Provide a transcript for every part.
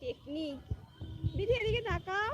Technique দিদি এদিকে তাকাও।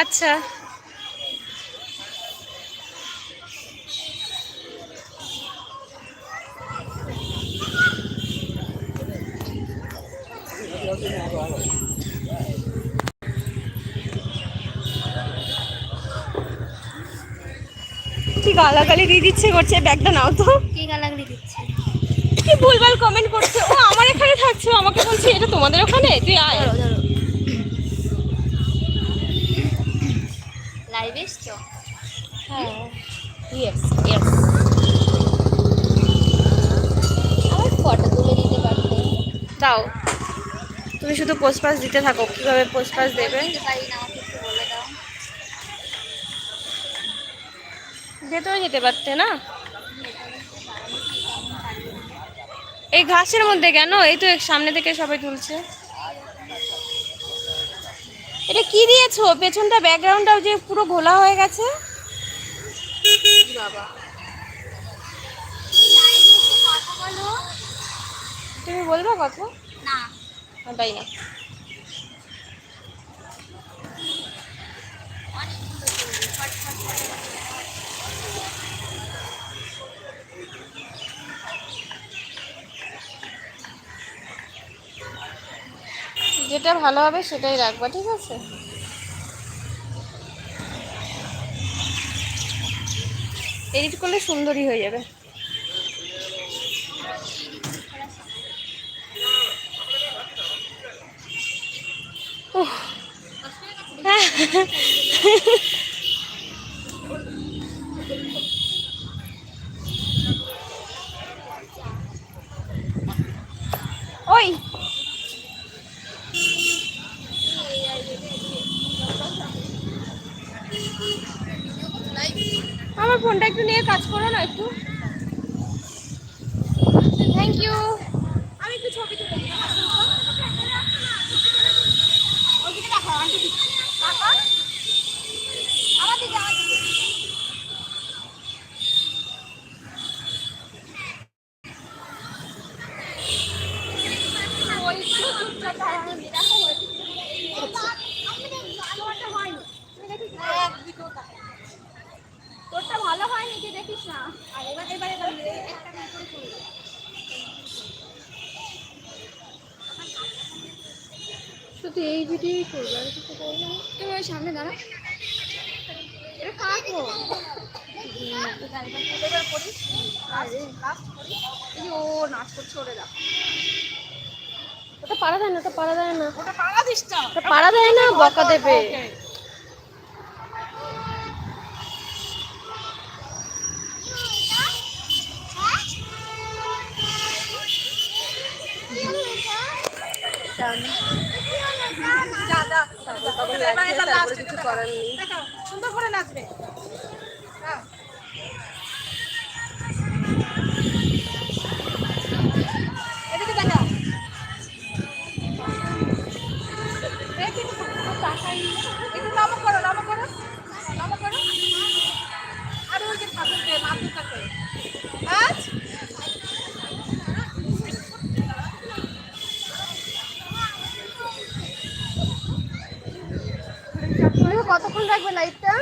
আচ্ছা। কি গালাগালি দিয়ে দিচ্ছে করছে? ব্যাগটা নাও তো। কে গালাগালি দিচ্ছে? কি ভুলভাল কমেন্ট করছে? ও আমার এখানে থাকছে আমাকে বলছে এটা তোমাদের ওখানে? তুই আয়। দাও। তুমি শুধু পোস্ট পাস দিতে থাকো, কীভাবে পোস্ট পাস দেবে? ভেতরে যেতে পারতে না? এই ঘাসের মধ্যে কেন? এই তো সামনে থেকে সবাই তুলছে। এটা কি দিয়েছ? পেছনটা ব্যাকগ্রাউন্ডটাও যে পুরো ঘোলা হয়ে গেছে? তুমি বলবে কথা? না। যেটা ভালো হবে সেটাই রাখবা ঠিক আছে? এডিট করলে সুন্দরই হয়ে যাবে। উহ। ওই আমার ফোনটা একটু নিয়ে কাজ করো না একটু থ্যাংক ইউ আমি একটু ছবি তুলে নিই। ওইদিকে দেখো, আন্টি দিচ্ছে। কাকা? আমার দিকে, আমার দিকে। ওইগুলো চুপচাপ দাঁড়ানো, দেখো, ওইদিকে। তোমারটা হয়নি। তুমি দেখিস না? তোরটা ভালো হয়নি যে দেখিস না আর এবার এবারে একটা করে করব শুধু এই ভিডিওই করব আর কিছু করব না। তুমি ওই সামনে দাঁড়া এটা ও নাচ করছে ওরে দেখ ওটা পাড়া দেয় না ওটা পাড়া দেয় না। ওটা পাড়া দিস না। পাড়া দেয় না বকা দেবে যা যা এবার এটা লাস্ট কিছু করার নেই। সুন্দর করে নাচবে। হ্যাঁ। এদিকে দেখাও একটু একটু কতক্ষণ রাখবে লাইটটা।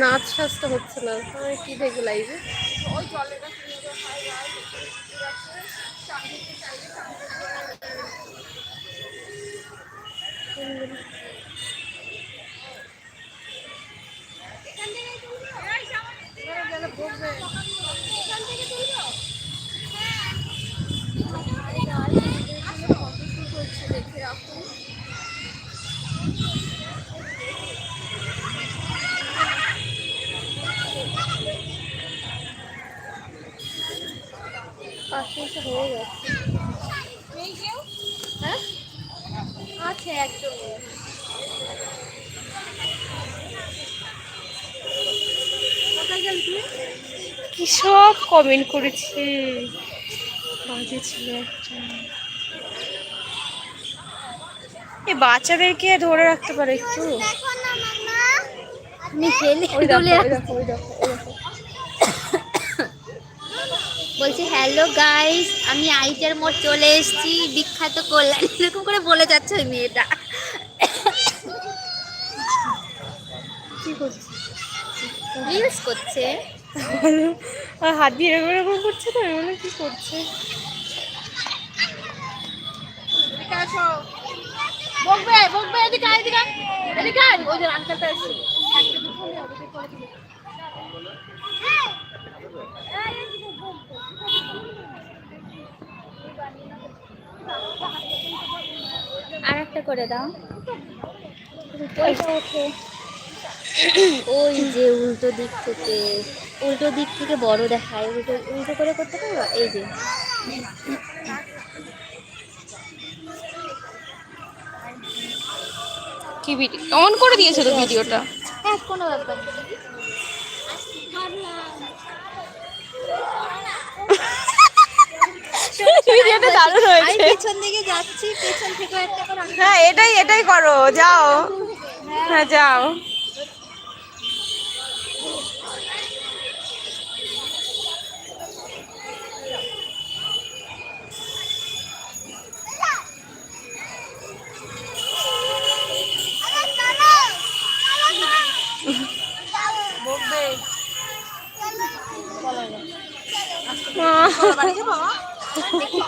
নাচ টাচ তো হচ্ছে না আমার কি দেখবে লাইভে ওই জলের কি সব কমেন্ট করেছে? বাজে ছিল একটা এ বাচ্চাদেরকে ধরে রাখতে পারে একটু। বলছি হ্যালো গাইস আমি আইটার মোড় চলে এসেছি বিখ্যাত কল্যাণ। এরকম করে বলে যাচ্ছে ওই মেয়েটা। কি করছে? রিলস করছে। আর হাত দিয়ে এরকম এরকম করছে তো? এগুলো কি করছে? এদিকে আসো। বকবে বকবে এদিকে আয়, এদিকে আয়। এদিকে ওই যে আঙ্কেলটা এসছে আর একটা করে দাও। ওইটা ওঠে। ওই যে উল্টো দিক থেকে উল্টো দিক থেকে বড় দেখায় উল্টো উল্টো করে করতে পারব এই যে। কি ভিডিও অন করে দিয়েছে তো ভিডিওটা হ্যাঁ কোনো ব্যাপার না। ভিডিওটা দারুণ হয়েছে। পেছন দিকে যাচ্ছি পেছন থেকে একটা করে হ্যাঁ এটাই এটাই করো যাও। হ্যাঁ যাও।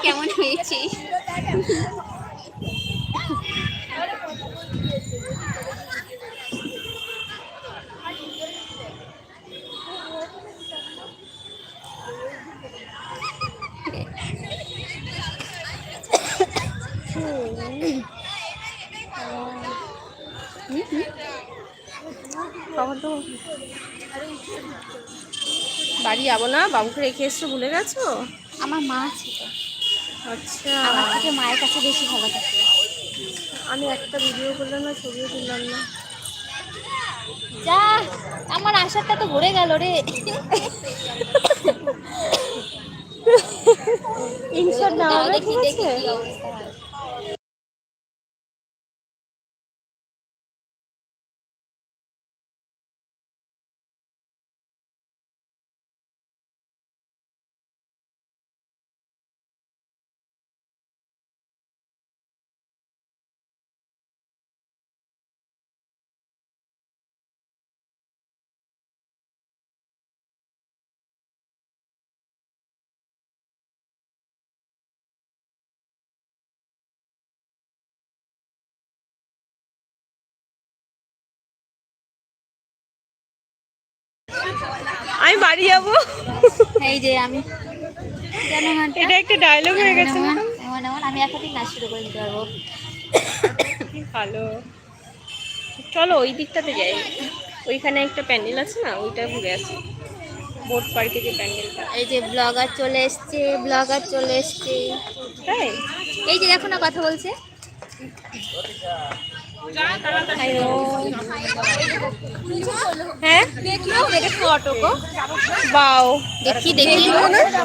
কেমন হয়েছে? কখন তো বাড়ি যাব না? বাবুকে রেখে এসছো ভুলে গেছো? আমার মা আছে তো। আচ্ছা। আমার থেকে মায়ের কাছে বেশি ভালো থাকে। আমি একটা ভিডিও করলাম না ছবিও তুললাম না। যা আমার আশাটা তো ভরে গেল রে। আছে দেখি কি অবস্থা হয়। আমি বাড়ি যাব। এই যে আমি। এটা একটা ডায়লগ হয়ে গেছে এমন এমন আমি একাধিক নাচ শুরু করে দিতে পারব। ভালো। চলো ওই দিকটাতে যাই। ওইখানে একটা প্যান্ডেল আছে না ওইটা ঘুরে আসি। বোট পার্কে যে প্যান্ডেলটা। এই যে ব্লগার চলে এসছে ব্লগার চলে এসছে। তাই? এই যে দেখো না কথা বলছে। হ্যাঁ দেখি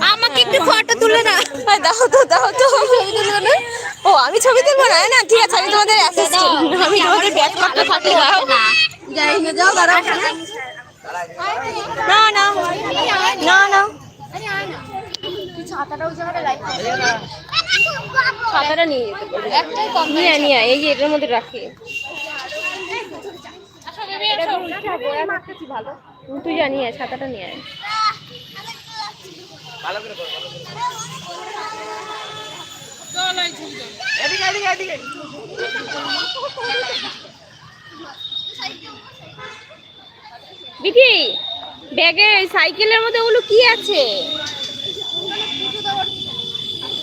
আমাকে একটু ফটো না হ্যাঁ দাও তো দাও তো ও আমি ছবি তুলবো না না ঠিক আছে আমি তোমাদের অ্যাসিস্ট্যান্ট আমি তোমাদের ব্যাক করতে থাকি না না না না না ছাতাটা নিয়ে যেতে পারবে একটাই কম নিয়ে নিয়ে এই যে এটার মধ্যে রাখি। তুই জানিয়ে ছাতাটা নিয়ে আয়। এদিকে এদিকে এদিকে। বিধি ব্যাগে সাইকেলের মধ্যে ওগুলো কি আছে?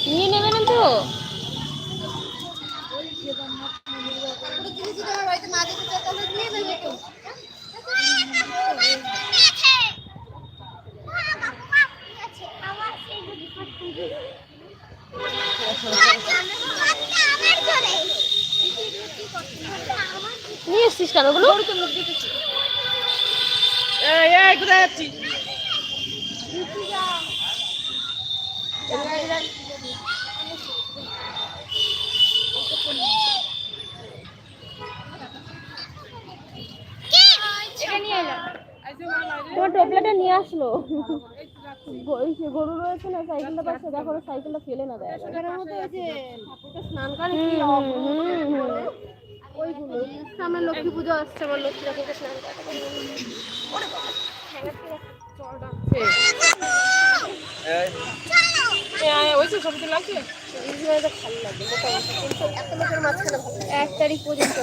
নিয়ে নেবে না তো? নিয়ে এসছিস কেন ওগুলো? কোথায় যাচ্ছিস? তোমার টোপলাটা নিয়ে আসলো। যে গরু রয়েছে না সাইকেলটা পাশে দেখো সাইকেলটা ফেলে না দেয়। স্নান করে ওইগুলো। সামনে লক্ষ্মী পুজো আসছে আমার লক্ষ্মী ঠাকুরকে স্নান করাতে মাঝখানে এক তারিখ পর্যন্ত।